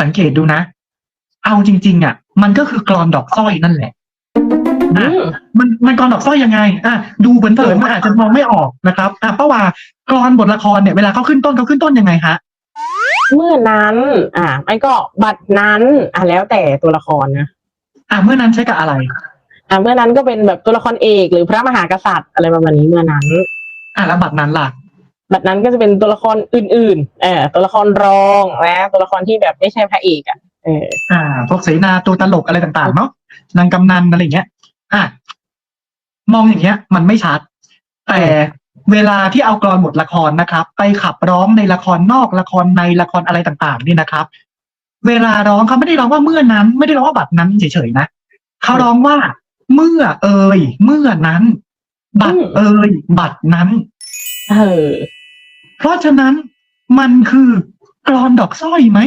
สังเกตดูนะ เอาจริง ๆ อะ มันก็คือกรอนดอกสร้อยนั่นแหละอือะมมันมันกรอนดอกสร้อยยังไง อะ ดูเผินๆมันอาจจะมองไม่ออกนะครับอะเพราะว่ากรอนบทละครเนี่ยเวลาเขาขึ้นต้นเขาขึ้นต้นยังไงฮะเมื่อนั้น อ่าไม่ก็บัตรนั้น อ่าแล้วแต่ตัวละครนะอะเมื่อนั้นใช้กับอะไร อ่าเมื่อนั้นก็เป็นแบบตัวละครเอกหรือพระมหากษัตริย์อะไรประมาณนี้เมื่อนั้น อะแล้วบัตรนั้นล่ะ บัตรนั้นก็จะเป็นตัวละครอื่นๆเออตัวละครรองนะ ตัวละครที่แบบไม่ใช่พระเอกอะเอออ่า พวกเสนาตัวตลกอะไรต่างๆเนาะนางกำนันอะไรอย่างเงี้ย อะมองอย่างเงี้ย มันไม่ชัด แต่เวลาที่เอากรอนบทละครนะครับ ไปขับร้องในละครนอกละครในละครอะไรต่างๆ นี่นะครับ เวลาร้องเขาไม่ได้ร้องว่าเมื่อนั้น ไม่ได้ร้องว่าบัตรนั้นเฉยๆนะเขาร้องว่า เมื่อ เอ่ยเมื่อนั้น บัตรเอ่ยบัตรนั้น เออ เพราะฉะนั้นมันคือกรอนดอกสร้อยไหม